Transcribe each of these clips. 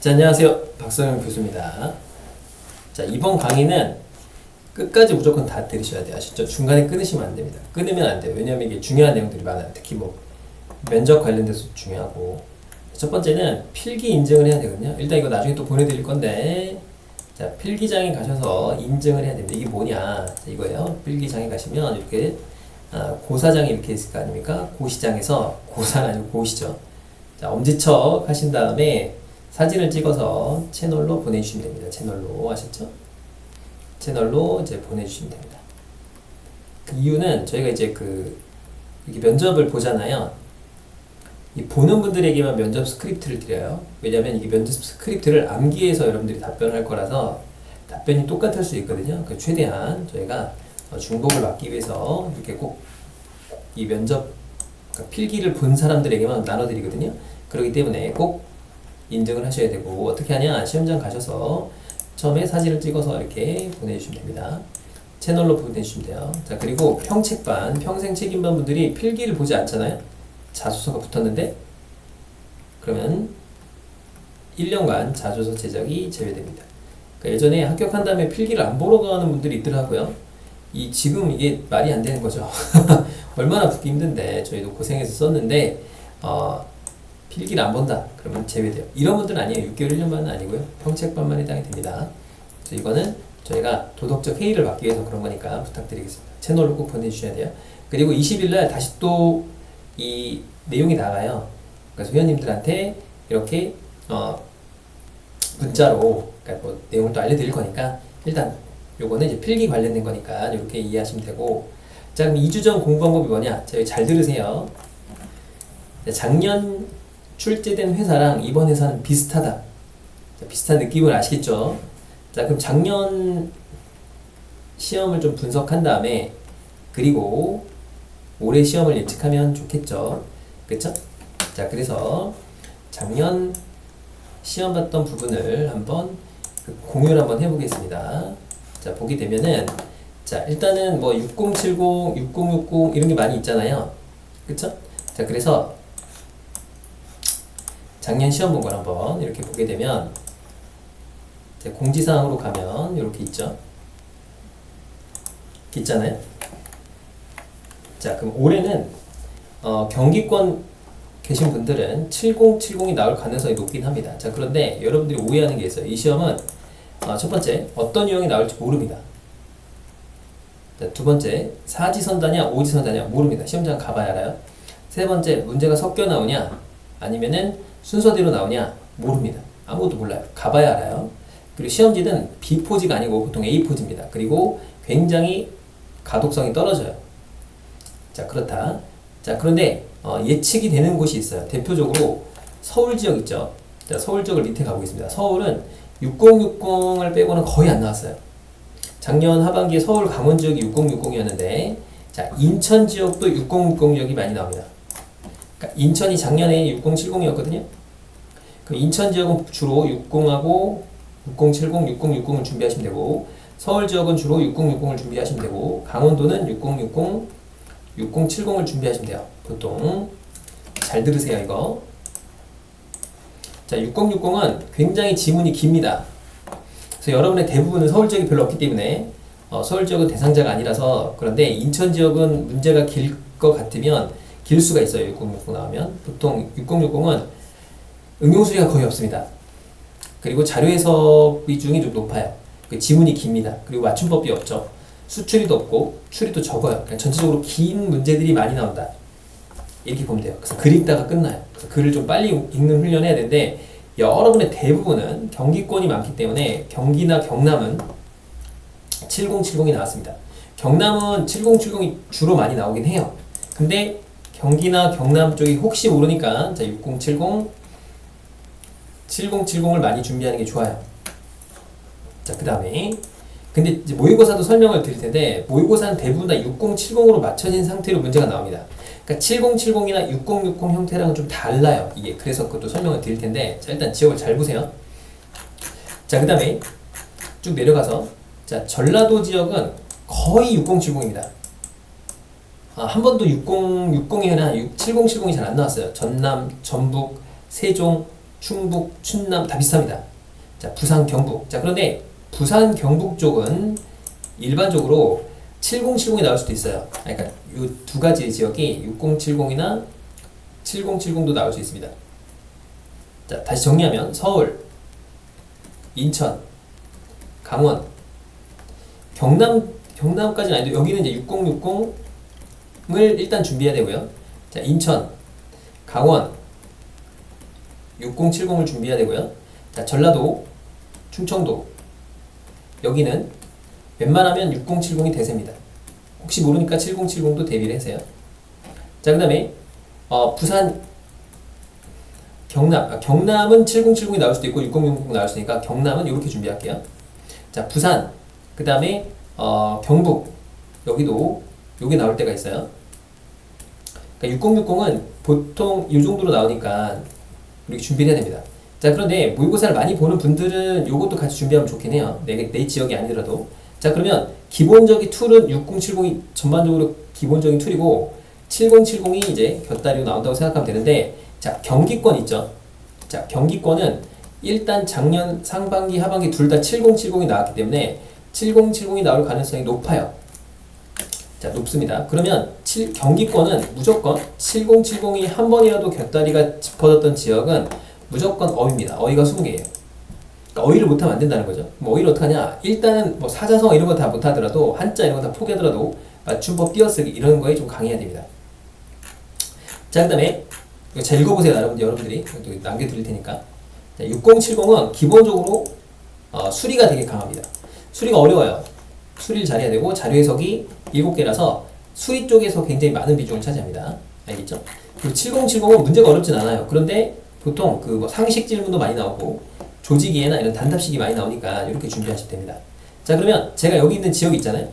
자, 안녕하세요. 박성현 교수입니다. 자, 이번 강의는 끝까지 무조건 다 들으셔야 돼요. 아시죠? 중간에 끊으시면 안 됩니다. 끊으면 안 돼요. 왜냐면 이게 중요한 내용들이 많아요. 특히 뭐 면접 관련돼서 중요하고. 첫 번째는 필기 인증을 해야 되거든요. 일단 이거 나중에 또 보내드릴 건데, 자, 필기장에 가셔서 인증을 해야 됩니다. 이게 뭐냐? 자, 이거예요. 필기장에 가시면 이렇게 아, 고사장이 이렇게 있을 거 아닙니까? 고시장에서 고사가 아니고 고시죠. 자, 엄지척 하신 다음에 사진을 찍어서 채널로 보내주시면 됩니다. 채널로 아셨죠? 채널로 이제 보내주시면 됩니다. 그 이유는 저희가 이제 그 이렇게 면접을 보잖아요. 이 보는 분들에게만 면접 스크립트를 드려요. 왜냐하면 이게 면접 스크립트를 암기해서 여러분들이 답변할 거라서 답변이 똑같을 수 있거든요. 그 최대한 저희가 어, 중복을 막기 위해서 이렇게 꼭 이 면접 그러니까 필기를 본 사람들에게만 나눠드리거든요. 그렇기 때문에 꼭 인증을 하셔야 되고 어떻게 하냐 시험장 가셔서 처음에 사진을 찍어서 이렇게 보내주시면 됩니다. 채널로 보내주시면 돼요. 자 그리고 평책반 평생 책임반 분들이 필기를 보지 않잖아요. 자소서가 붙었는데 그러면 1년간 자소서 제작이 제외됩니다. 그러니까 예전에 합격한 다음에 필기를 안 보러 가는 분들이 있더라고요. 이 지금 이게 말이 안 되는 거죠. 얼마나 붙기 힘든데 저희도 고생해서 썼는데 어, 필기를 안 본다 그러면 제외돼요. 이런 분들은 아니에요. 6개월 1년만은 아니고요. 평책반만 해당이 됩니다. 그래서 이거는 저희가 도덕적 회의를 막기 위해서 그런 거니까 부탁드리겠습니다. 채널로 꼭 보내주셔야 돼요. 그리고 20일 날 다시 또 이 내용이 나가요. 그래서 회원님들한테 이렇게 어, 문자로 그러니까 뭐 내용을 또 알려드릴 거니까 일단 요거는 이제 필기 관련된 거니까 이렇게 이해하시면 되고 자 그럼 2주 전 공부 방법이 뭐냐? 자, 잘 들으세요. 자, 작년 출제된 회사랑 이번 회사는 비슷하다. 자, 비슷한 느낌을 아시겠죠? 자 그럼 작년 시험을 좀 분석한 다음에 그리고 올해 시험을 예측하면 좋겠죠. 그렇죠? 자 그래서 작년 시험 봤던 부분을 한번 그 공유를 한번 해보겠습니다. 자, 보게 되면은, 자, 일단은 뭐 6070, 6060 이런 게 많이 있잖아요. 그쵸? 자, 그래서 작년 시험 본 걸 한번 이렇게 보게 되면, 자, 공지사항으로 가면 이렇게 있죠. 있잖아요. 자, 그럼 올해는 어, 경기권 계신 분들은 7070이 나올 가능성이 높긴 합니다. 자, 그런데 여러분들이 오해하는 게 있어요. 이 시험은 어, 첫 번째, 어떤 유형이 나올지 모릅니다. 자, 두 번째, 사지선다냐, 오지선다냐, 모릅니다. 시험장 가봐야 알아요. 세 번째, 문제가 섞여 나오냐, 아니면은 순서대로 나오냐, 모릅니다. 아무것도 몰라요. 가봐야 알아요. 그리고 시험지는 B포지가 아니고 보통 A포지입니다. 그리고 굉장히 가독성이 떨어져요. 자, 그렇다. 자, 그런데 어, 예측이 되는 곳이 있어요. 대표적으로 서울 지역 있죠. 자, 서울 지역을 밑에 가보겠습니다. 서울은 6060을 빼고는 거의 안 나왔어요. 작년 하반기에 서울 강원 지역이 6060이었는데 자 인천 지역도 6060 지역이 많이 나옵니다. 그러니까 인천이 작년에 6070이었거든요. 그럼 인천 지역은 주로 60하고 6070, 6060을 준비하시면 되고 서울 지역은 주로 6060을 준비하시면 되고 강원도는 6060, 6070을 준비하시면 돼요. 보통 잘 들으세요 이거. 자, 6060은 굉장히 지문이 깁니다. 그래서 여러분의 대부분은 서울 지역이 별로 없기 때문에 어, 서울 지역은 대상자가 아니라서 그런데 인천 지역은 문제가 길 것 같으면 길 수가 있어요. 6060 나오면 보통 6060은 응용 수리가 거의 없습니다. 그리고 자료 해석 비중이 좀 높아요. 그 지문이 깁니다. 그리고 맞춤법이 없죠. 수출이도 없고 추리도 적어요. 그러니까 전체적으로 긴 문제들이 많이 나온다. 이렇게 보면 돼요. 그래서 글 읽다가 끝나요. 그래서 글을 좀 빨리 읽는 훈련을 해야 되는데 여러분의 대부분은 경기권이 많기 때문에 경기나 경남은 7070이 나왔습니다. 경남은 7070이 주로 많이 나오긴 해요. 근데 경기나 경남 쪽이 혹시 모르니까 자 6070, 7070을 많이 준비하는 게 좋아요. 자 그 다음에 근데 이제 모의고사도 설명을 드릴 텐데 모의고사는 대부분 다 6070으로 맞춰진 상태로 문제가 나옵니다. 그러니까 7070이나 6060 형태랑은 좀 달라요. 이게 그래서 그것도 설명을 드릴 텐데 자 일단 지역을 잘 보세요. 자 그 다음에 쭉 내려가서 자 전라도 지역은 거의 6070입니다. 아, 한 번도 6060이나 7070이 잘 안 나왔어요. 전남, 전북, 세종 충북, 충남 다 비슷합니다. 자, 부산, 경북. 자, 그런데 부산, 경북 쪽은 일반적으로 7070이 나올 수도 있어요. 아니, 그러니까 이 두 가지 지역이 6070이나 7070도 나올 수 있습니다. 자, 다시 정리하면 서울, 인천, 강원, 경남 경남까지는 아닌데 여기는 이제 6060 을 일단 준비해야 되고요. 자, 인천, 강원 6070을 준비해야 되고요. 자, 전라도, 충청도 여기는 웬만하면 6070이 대세입니다. 혹시 모르니까 7070도 대비를 하세요. 자, 그 다음에 어, 부산 경남 아, 경남은 7070이 나올 수도 있고 6060 나올 수 있으니까 경남은 이렇게 준비할게요. 자, 부산 그 다음에 어, 경북 여기도 요게 나올 때가 있어요. 그러니까 6060은 보통 이 정도로 나오니까 이렇게 준비를 해야 됩니다. 자 그런데 모의고사를 많이 보는 분들은 이것도 같이 준비하면 좋긴 해요. 내, 내 지역이 아니더라도. 자 그러면 기본적인 툴은 6070이 전반적으로 기본적인 툴이고 7070이 이제 곁다리로 나온다고 생각하면 되는데 자 경기권 있죠. 자 경기권은 일단 작년 상반기 하반기 둘 다 7070이 나왔기 때문에 7070이 나올 가능성이 높아요. 자, 높습니다. 그러면 7, 경기권은 무조건 7070이 한 번이라도 곁다리가 짚어졌던 지역은 무조건 어입니다. 어이가 20개예요. 그러니까 어이를 못하면 안 된다는 거죠. 뭐 어이를 어떡하냐? 일단은 뭐 사자성 이런 거 다 못하더라도 한자 이런 거 다 포기하더라도 맞춤법 띄어쓰기 이런 거에 좀 강해야 됩니다. 자, 그 다음에 이거 잘 읽어보세요, 여러분들, 여러분들이. 또 남겨드릴 테니까. 자, 6070은 기본적으로 어, 수리가 되게 강합니다. 수리가 어려워요. 수리를 잘해야 되고 자료 해석이 7개라서 수리 쪽에서 굉장히 많은 비중을 차지합니다. 알겠죠? 그리고 7070은 문제가 어렵진 않아요. 그런데 보통 그 뭐 상식 질문도 많이 나오고 조직이나 이런 단답식이 많이 나오니까 이렇게 준비하시면 됩니다. 자 그러면 제가 여기 있는 지역 있잖아요.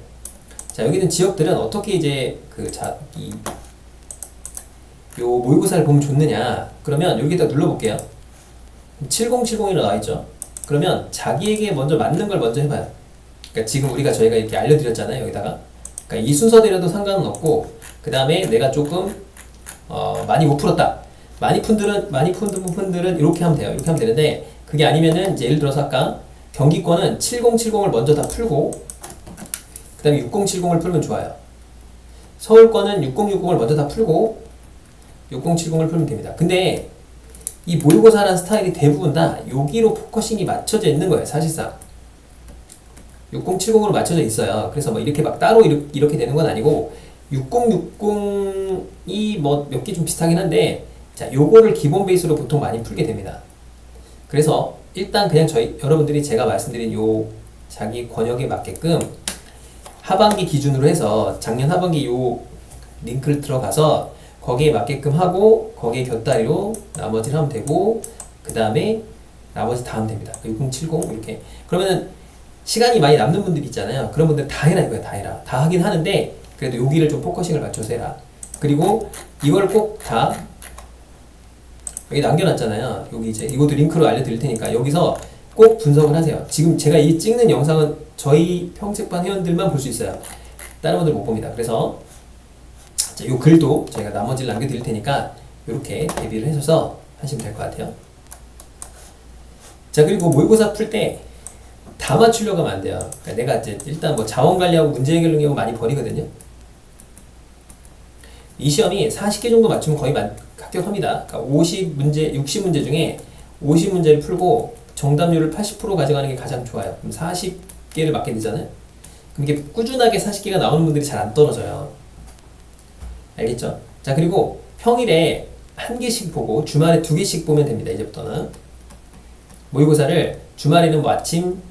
자 여기 있는 지역들은 어떻게 이제 그자이 요 모의고사를 보면 좋느냐? 그러면 여기다 눌러볼게요. 7070이라 나와 있죠. 그러면 자기에게 먼저 맞는 걸 먼저 해봐요. 그러니까 지금 우리가 저희가 이렇게 알려드렸잖아요 여기다가 그러니까 이 순서대로도 상관은 없고 그 다음에 내가 조금 어, 많이 못 풀었다. 많이 푼들은 많이 푼 분들은 이렇게 하면 돼요. 이렇게 하면 되는데 그게 아니면은 이제 예를 들어서 아까 경기권은 7070을 먼저 다 풀고 그 다음에 6070을 풀면 좋아요. 서울권은 6060을 먼저 다 풀고 6070을 풀면 됩니다. 근데 이 모의고사라는 스타일이 대부분 다 여기로 포커싱이 맞춰져 있는 거예요 사실상 6070으로 맞춰져 있어요. 그래서 뭐 이렇게 막 따로 이렇게 되는 건 아니고 6060이 뭐 몇 개 좀 비슷하긴 한데 자, 요거를 기본 베이스로 보통 많이 풀게 됩니다. 그래서 일단 그냥 저희 여러분들이 제가 말씀드린 요 자기 권역에 맞게끔 하반기 기준으로 해서 작년 하반기 요 링크를 들어가서 거기에 맞게끔 하고 거기에 곁다리로 나머지를 하면 되고 그 다음에 나머지 다 하면 됩니다. 6070 이렇게 그러면은 시간이 많이 남는 분들 있잖아요. 그런 분들 다 해라 이거야, 다 해라. 다 하긴 하는데 그래도 여기를 좀 포커싱을 맞춰서 해라. 그리고 이걸 꼭 다 여기 남겨놨잖아요. 여기 이제 이것도 링크로 알려드릴 테니까 여기서 꼭 분석을 하세요. 지금 제가 이 찍는 영상은 저희 평책반 회원들만 볼 수 있어요. 다른 분들 못 봅니다. 그래서 자, 요 글도 제가 나머지를 남겨드릴 테니까 이렇게 대비를 해줘서 하시면 될 것 같아요. 자 그리고 모의고사 풀 때 다 맞추려고 하면 안 돼요. 그러니까 내가 이제 일단 뭐 자원 관리하고 문제 해결 능력을 많이 버리거든요. 이 시험이 40개 정도 맞추면 거의 만, 합격합니다. 그러니까 50문제, 60문제 중에 50문제를 풀고 정답률을 80% 가져가는 게 가장 좋아요. 그럼 40개를 맞게 되잖아요. 그럼 이게 꾸준하게 40개가 나오는 분들이 잘 안 떨어져요. 알겠죠? 자, 그리고 평일에 한 개씩 보고 주말에 두 개씩 보면 됩니다. 이제부터는. 모의고사를 주말에는 뭐 아침,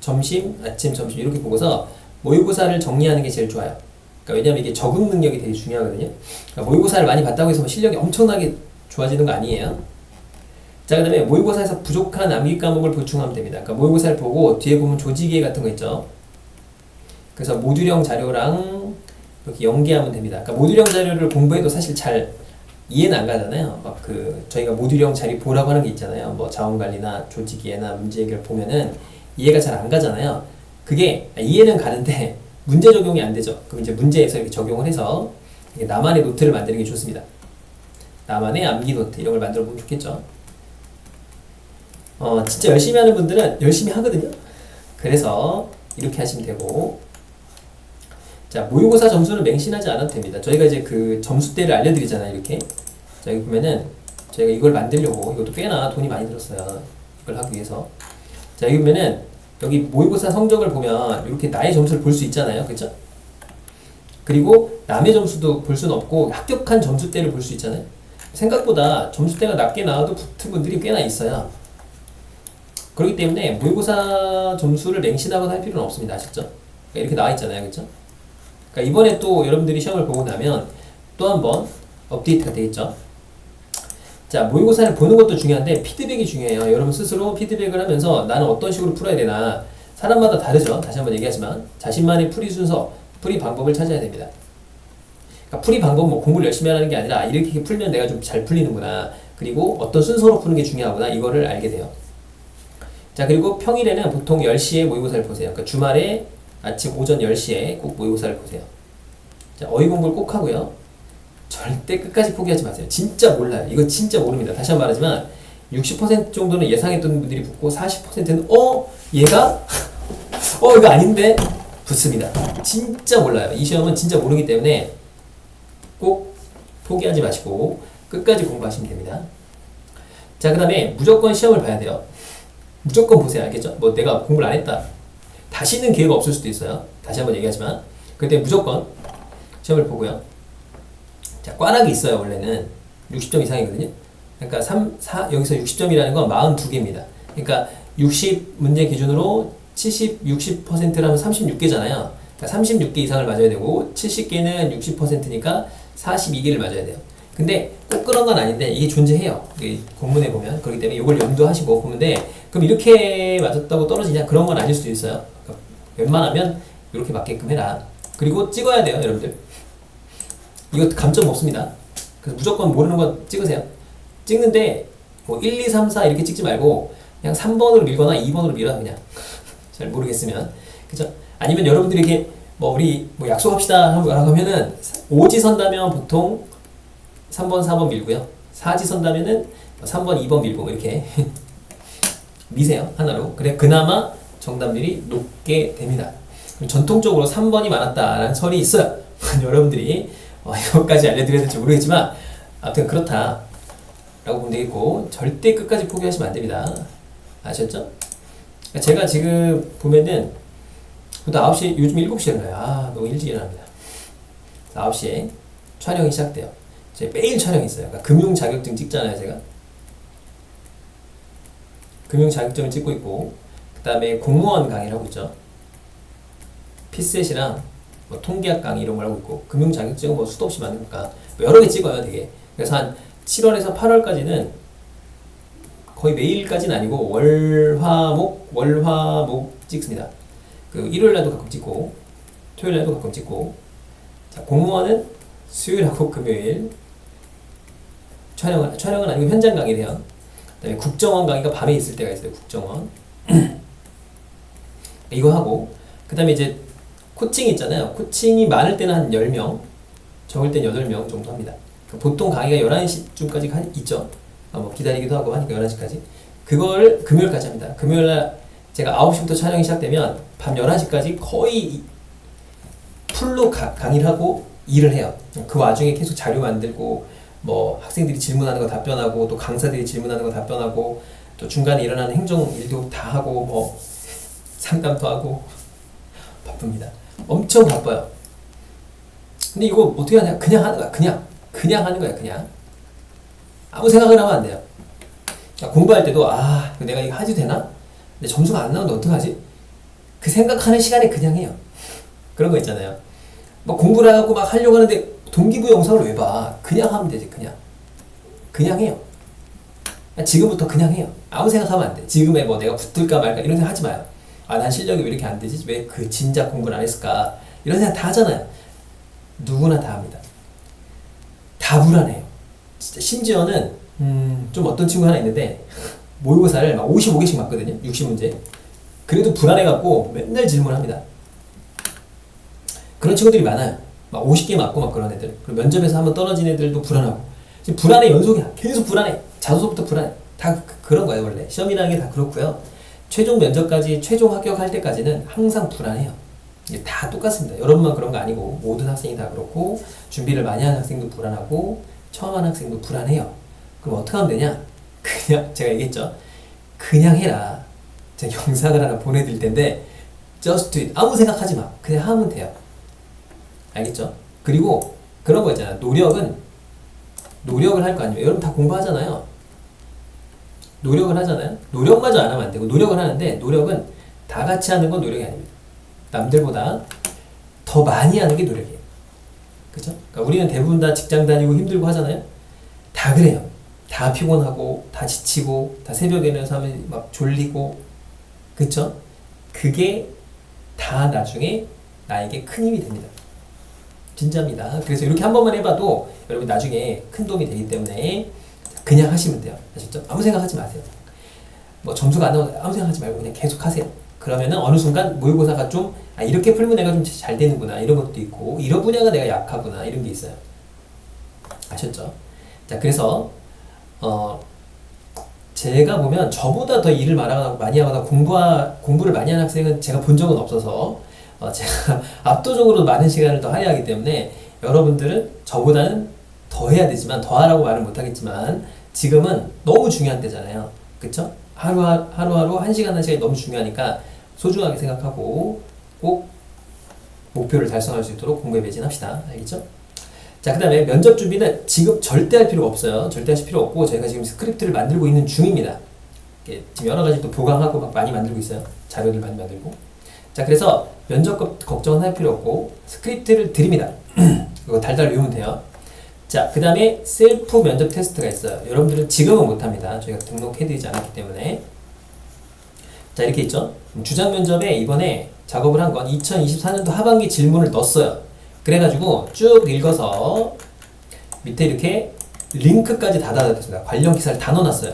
점심, 아침, 점심 이렇게 보고서 모의고사를 정리하는 게 제일 좋아요. 그러니까 왜냐하면 이게 적응 능력이 되게 중요하거든요. 그러니까 모의고사를 많이 봤다고 해서 뭐 실력이 엄청나게 좋아지는 거 아니에요. 자, 그 다음에 모의고사에서 부족한 암기 과목을 보충하면 됩니다. 그러니까 모의고사를 보고 뒤에 보면 조직예 같은 거 있죠. 그래서 모듈형 자료랑 이렇게 연계하면 됩니다. 그러니까 모듈형 자료를 공부해도 사실 잘 이해는 안 가잖아요. 막 그 저희가 모듈형 자료 보라고 하는 게 있잖아요. 뭐 자원관리나 조직이해나 문제 해결 보면은 이해가 잘 안 가잖아요. 그게 이해는 가는데 문제 적용이 안 되죠. 그럼 이제 문제에서 이렇게 적용을 해서 나만의 노트를 만드는 게 좋습니다. 나만의 암기 노트 이런 걸 만들어 보면 좋겠죠. 어, 진짜 열심히 하는 분들은 열심히 하거든요. 그래서 이렇게 하시면 되고 자 모의고사 점수는 맹신하지 않아도 됩니다. 저희가 이제 그 점수대를 알려드리잖아요. 이렇게 자 여기 보면은 저희가 이걸 만들려고 이것도 꽤나 돈이 많이 들었어요. 이걸 하기 위해서 자 여기 보면은 여기 모의고사 성적을 보면 이렇게 나의 점수를 볼 수 있잖아요. 그렇죠? 그리고 남의 점수도 볼 수는 없고 합격한 점수대를 볼 수 있잖아요. 생각보다 점수대가 낮게 나와도 붙은 분들이 꽤나 있어요. 그렇기 때문에 모의고사 점수를 맹신하거나 할 필요는 없습니다. 아셨죠? 그러니까 이렇게 나와 있잖아요. 그렇죠? 그러니까 이번에 또 여러분들이 시험을 보고 나면 또 한 번 업데이트가 되겠죠. 자, 모의고사를 보는 것도 중요한데 피드백이 중요해요. 여러분 스스로 피드백을 하면서 나는 어떤 식으로 풀어야 되나 사람마다 다르죠. 다시 한번 얘기하지만 자신만의 풀이 순서, 풀이 방법을 찾아야 됩니다. 그러니까 풀이 방법 뭐 공부를 열심히 하는 게 아니라 이렇게 풀면 내가 좀 잘 풀리는구나. 그리고 어떤 순서로 푸는 게 중요하구나. 이거를 알게 돼요. 자, 그리고 평일에는 보통 10시에 모의고사를 보세요. 그러니까 주말에 아침 오전 10시에 꼭 모의고사를 보세요. 자, 어휘 공부를 꼭 하고요. 절대 끝까지 포기하지 마세요. 진짜 몰라요. 이거 진짜 모릅니다. 다시 한 번 말하지만 60% 정도는 예상했던 분들이 붙고 40%는 어? 얘가? 어 이거 아닌데? 붙습니다. 진짜 몰라요. 이 시험은 진짜 모르기 때문에 꼭 포기하지 마시고 끝까지 공부하시면 됩니다. 자, 그 다음에 무조건 시험을 봐야 돼요. 무조건 보세요. 알겠죠? 뭐 내가 공부를 안 했다. 다시는 기회가 없을 수도 있어요. 다시 한번 얘기하지만 그때 무조건 시험을 보고요. 자, 꽈락이 있어요. 원래는 60점 이상이거든요. 그러니까 3, 4, 여기서 60점이라는 건 42개입니다. 그러니까 60 문제 기준으로 70, 60%라면 36개잖아요. 그러니까 36개 이상을 맞아야 되고 70개는 60%니까 42개를 맞아야 돼요. 근데 꼭 그런 건 아닌데 이게 존재해요. 이게 공문에 보면 그렇기 때문에 이걸 염두하시고 보는데 그럼 이렇게 맞았다고 떨어지냐 그런 건 아닐 수도 있어요. 그러니까 웬만하면 이렇게 맞게끔 해라. 그리고 찍어야 돼요, 여러분들. 이거 감점 없습니다. 그래서 무조건 모르는 거 찍으세요. 찍는데 뭐 1, 2, 3, 4 이렇게 찍지 말고 그냥 3번으로 밀거나 2번으로 밀어 그냥 잘 모르겠으면 그죠? 아니면 여러분들이 이렇게 뭐 우리 뭐 약속합시다 하면은 5지 선다면 보통 3번, 4번 밀고요. 4지 선다면은 3번, 2번 밀고 뭐 이렇게 미세요 하나로. 그래 그나마 정답률이 높게 됩니다. 전통적으로 3번이 많았다라는 설이 있어요. 여러분들이 어, 이것까지 알려드려야 될지 모르겠지만 아무튼 그렇다 라고 보면 되겠고 절대 끝까지 포기하시면 안 됩니다. 아셨죠? 제가 지금 보면은 또 9시 요즘 7시에 일어나요. 아 너무 일찍 일어납니다. 9시에 촬영이 시작돼요. 제 매일 촬영이 있어요. 그러니까 금융 자격증 찍잖아요, 제가. 금융 자격증을 찍고 있고 그 다음에 공무원 강의를 하고 있죠. 피셋이랑 뭐 통계학 강의 이런 걸 하고 있고 금융 자격증은 뭐 수도 없이 많으니까 뭐 여러 개 찍어요, 되게. 그래서 한 7월에서 8월까지는 거의 매일까지는 아니고 월화목 월화목 찍습니다. 그 일요일 날도 가끔 찍고 토요일 날도 가끔 찍고 자 공무원은 수요일하고 금요일 촬영은 촬영은 아니고 현장 강의래요. 그다음에 국정원 강의가 밤에 있을 때가 있어요. 국정원 이거 하고 그다음에 이제 코칭 있잖아요. 코칭이 많을 때는 한 10명, 적을 땐 8명 정도 합니다. 그러니까 보통 강의가 11시쯤까지 있죠. 아, 뭐 기다리기도 하고 하니까 11시까지. 그걸 금요일까지 합니다. 금요일날 제가 9시부터 촬영이 시작되면 밤 11시까지 거의 풀로 가, 강의를 하고 일을 해요. 그 와중에 계속 자료 만들고 뭐 학생들이 질문하는 거 답변하고 또 강사들이 질문하는 거 답변하고 또 중간에 일어나는 행정 일도 다 하고 뭐 상담도 하고 바쁩니다. 엄청 바빠요. 근데 이거 어떻게 하냐? 그냥 하는 거야. 그냥 그냥 하는 거야. 그냥 아무 생각을 하면 안 돼요. 공부할 때도 아 내가 이거 하지 되나? 근데 점수가 안 나오는데 어떡하지? 그 생각하는 시간에 그냥 해요. 그런 거 있잖아요. 뭐 공부를 하고 막 하려고 하는데 동기부여 영상을 왜 봐? 그냥 하면 되지, 그냥. 그냥 해요. 지금부터 그냥 해요. 아무 생각하면 안 돼. 지금에 뭐 내가 붙을까 말까 이런 생각 하지 마요. 아, 난 실력이 왜 이렇게 안 되지? 왜 그 진작 공부를 안 했을까? 이런 생각 다 하잖아요. 누구나 다 합니다. 다 불안해요. 진짜 심지어는 음, 좀 어떤 친구 하나 있는데 모의고사를 막 55개씩 맞거든요. 60문제. 그래도 불안해갖고 맨날 질문합니다. 그런 친구들이 많아요. 막 50개 맞고 막 그런 애들. 그리고 면접에서 한번 떨어진 애들도 불안하고. 불안의 연속이야. 계속 불안해. 자소서부터 불안해. 다 그- 그런 거예요 원래 시험이라는 게 다 그렇고요 최종 면접까지 최종 합격할 때까지는 항상 불안해요. 이게 다 똑같습니다. 여러분만 그런 거 아니고 모든 학생이 다 그렇고 준비를 많이 하는 학생도 불안하고 처음 하는 학생도 불안해요. 그럼 어떻게 하면 되냐? 그냥 제가 얘기했죠? 그냥 해라. 제가 영상을 하나 보내드릴 텐데 just do it. 아무 생각하지 마. 그냥 하면 돼요. 알겠죠? 그리고 그런 거 있잖아 노력은 노력을 할 거 아니에요. 여러분 다 공부하잖아요 노력을 하잖아요. 노력마저 안 하면 안 되고 노력을 하는데 노력은 다 같이 하는 건 노력이 아닙니다. 남들보다 더 많이 하는 게 노력이에요. 그죠? 그러니까 우리는 대부분 다 직장 다니고 힘들고 하잖아요. 다 그래요. 다 피곤하고 다 지치고 다 새벽에 일어나서 막 졸리고 그쵸? 그게 다 나중에 나에게 큰 힘이 됩니다. 진짜입니다. 그래서 이렇게 한 번만 해봐도 여러분 나중에 큰 도움이 되기 때문에 그냥 하시면 돼요. 아셨죠? 아무 생각하지 마세요. 뭐 점수가 안 나오면 아무 생각하지 말고 그냥 계속 하세요. 그러면은 어느 순간 모의고사가 좀 아, 이렇게 풀면 내가 좀 잘 되는구나 이런 것도 있고 이런 분야가 내가 약하구나 이런 게 있어요. 아셨죠? 자 그래서 어 제가 보면 저보다 더 일을 많이 하거나 공부하, 공부를 많이 하는 학생은 제가 본 적은 없어서 어, 제가 압도적으로 많은 시간을 더 할애하기 때문에 여러분들은 저보다는 더 해야 되지만 더 하라고 말은 못하겠지만 지금은 너무 중요한 때잖아요. 그쵸? 하루하, 하루하루 한 시간 한 시간이 너무 중요하니까 소중하게 생각하고 꼭 목표를 달성할 수 있도록 공부에 매진합시다. 알겠죠? 자, 그 다음에 면접 준비는 지금 절대 할 필요가 없어요. 절대 하실 필요 없고 저희가 지금 스크립트를 만들고 있는 중입니다. 지금 여러 가지 또 보강하고 막 많이 만들고 있어요. 자료들 많이 만들고. 자, 그래서 면접 걱- 걱정은 할 필요 없고 스크립트를 드립니다. 이거 달달 외우면 돼요. 자, 그 다음에 셀프 면접 테스트가 있어요. 여러분들은 지금은 못합니다. 저희가 등록해드리지 않았기 때문에. 자, 이렇게 있죠. 주장 면접에 이번에 작업을 한 건 2024년도 하반기 질문을 넣었어요. 그래가지고 쭉 읽어서 밑에 이렇게 링크까지 다 달아놨습니다. 관련 기사를 다 넣어놨어요.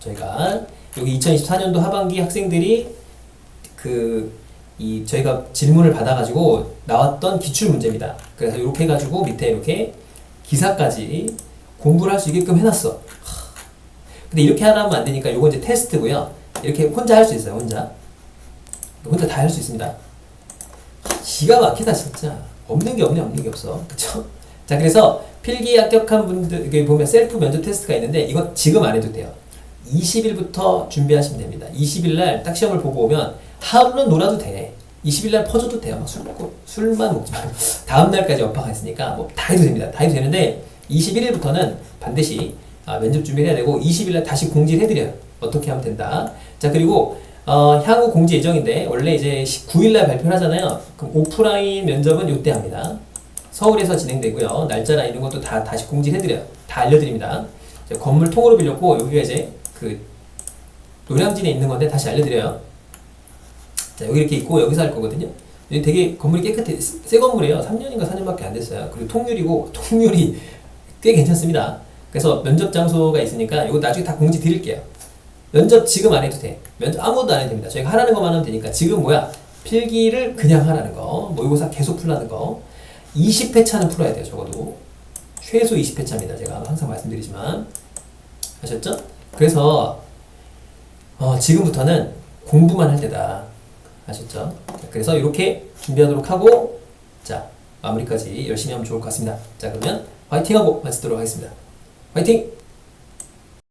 저희가 여기 2024년도 하반기 학생들이 그 이 저희가 질문을 받아가지고 나왔던 기출 문제입니다. 그래서 이렇게 해가지고 밑에 이렇게 기사까지 공부를 할 수 있게끔 해놨어. 하. 근데 이렇게 하면 안 되니까 요거 이제 테스트고요. 이렇게 혼자 할 수 있어요. 혼자. 혼자 다 할 수 있습니다. 기가 막히다 진짜. 없는 게 없네 없는 게 없어. 그쵸? 자 그래서 필기 합격한 분들 여기 보면 셀프 면접 테스트가 있는데 이거 지금 안 해도 돼요. 20일부터 준비하시면 됩니다. 20일 날 딱 시험을 보고 오면 하루는 놀아도 돼. 20일 날 퍼져도 돼요. 막술 먹고 술만 먹지 말고 다음 날까지 업화가 있으니까 뭐 다 해도 됩니다. 다 해도 되는데 21일부터는 반드시 아, 면접 준비를 해야 되고 20일 날 다시 공지를 해드려요. 어떻게 하면 된다. 자 그리고 어, 향후 공지 예정인데 원래 이제 9일 날 발표를 하잖아요. 그럼 오프라인 면접은 요때 합니다. 서울에서 진행되고요. 날짜나 이런 것도 다 다시 공지해드려요. 다 알려드립니다. 자, 건물 통으로 빌렸고 여기가 이제 그 노량진에 있는 건데 다시 알려드려요. 자 여기 이렇게 있고 여기서 할 거거든요. 되게 건물이 깨끗해 새- 새 건물이에요. 3년인가 4년밖에 안 됐어요. 그리고 통유리고 통유리 꽤 괜찮습니다. 그래서 면접 장소가 있으니까 이거 나중에 다 공지 드릴게요. 면접 지금 안 해도 돼. 면접 아무것도 안 해도 됩니다. 저희가 하라는 것만 하면 되니까 지금 뭐야? 필기를 그냥 하라는 거. 모의고사 계속 풀라는 거. 20회 차는 풀어야 돼요. 적어도. 최소 20회 차입니다. 제가 항상 말씀드리지만. 아셨죠? 그래서 어, 지금부터는 공부만 할 때다. 아셨죠? 자, 그래서 이렇게 준비하도록 하고 자 마무리까지 열심히 하면 좋을 것 같습니다. 자 그러면 화이팅하고 마치도록 하겠습니다. 화이팅!